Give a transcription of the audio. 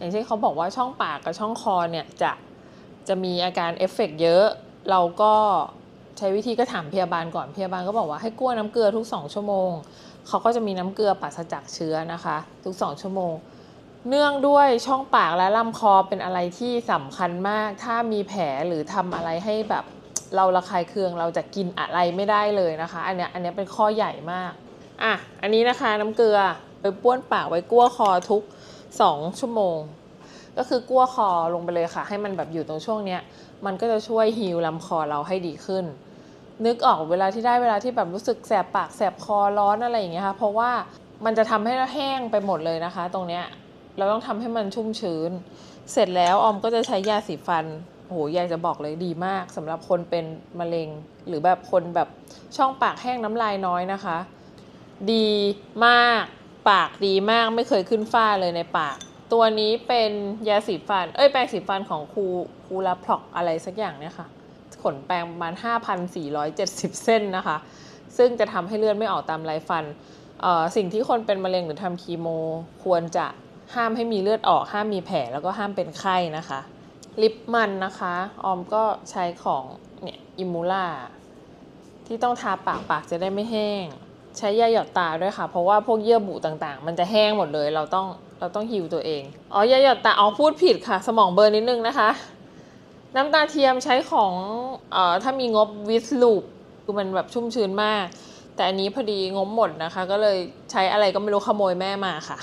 อย่างเช่นเขาบอกว่าช่องปากกับช่องคอเนี่ยจะจะมีอาการเอฟเฟกต์เยอะ เราก็ใช้วิธีก็ถามพยาบาลก่อนพยาบาลก็บอกว่าให้กลั้วน้ำเกลือทุก 2 ชั่วโมง เขาก็จะมีน้ำเกลือปราศจากเชื้อนะคะ ทุก 2 ชั่วโมง เนื่องด้วยช่องปากและลำคอเป็นอะไรที่สำคัญมาก ถ้ามีแผลหรือทำอะไรให้แบบเราระคายเคืองเราจะกินอะไรไม่ได้เลยนะคะ อันเนี้ยอันเนี้ยเป็นข้อใหญ่มากอะอันนี้นะคะน้ำเกลือไปบ้วนปากไว้กั้วคอทุก 2 ชั่วโมง ก็คือกั้วคอลงไปเลยค่ะ ให้มันแบบอยู่ตรงช่วงเนี้ย มันก็จะช่วยฮีลลำคอเราให้ดีขึ้น นึกออกเวลาที่ได้เวลาที่แบบรู้สึกแสบปากแสบคอร้อนอะไรอย่างเงี้ยค่ะ เพราะว่ามันจะทำให้เราแห้งไปหมดเลยนะคะ ตรงเนี้ยเราต้องทำให้มันชุ่มชื้น เสร็จแล้วออมก็จะใช้ยาสีฟันโหอยากจะบอกเลยดีมากสำหรับคนเป็นมะเร็ง หรือแบบคนแบบช่องปากแห้งน้ำลายน้อยนะคะ ดีมาก ปากดีมากไม่เคยขึ้นฝ้าเลยในปาก ตัวนี้เป็นยาสีฟัน เอ้ยแปรงสีฟันของครูครูลาพล็อกอะไรสักอย่างเนี่ยค่ะ ขนแปรงประมาณ 5,470 เส้นนะคะ ซึ่งจะทำให้เลือดไม่ออกตามไรฟัน สิ่งที่คนเป็นมะเร็งหรือทำคีโม ควรจะห้ามให้มีเลือดออก ห้ามมีแผลแล้วก็ห้ามเป็นไข้นะคะ ลิปมันนะคะ ออมก็ใช้ของเนี่ยอิมูล่าที่ต้องทาปากปากจะได้ไม่แห้ง ใช้ยาหยอดตาด้วยค่ะ เพราะว่าพวกเยื่อบุต่างๆ มันจะแห้งหมดเลย เราต้องเราต้องฮิวตัวเอง อ๋อยาหยอดตาอ๋อพูดผิดค่ะ สมองเบลอร์นิดนึงนะคะ น้ำตาเทียมใช้ของเอ่อถ้ามีงบวิสลูปคือมันแบบชุ่มชื้นมาก แต่อันนี้พอดีงบหมดนะคะ ก็เลยใช้อะไรก็ไม่รู้ขโมยแม่มาค่ะ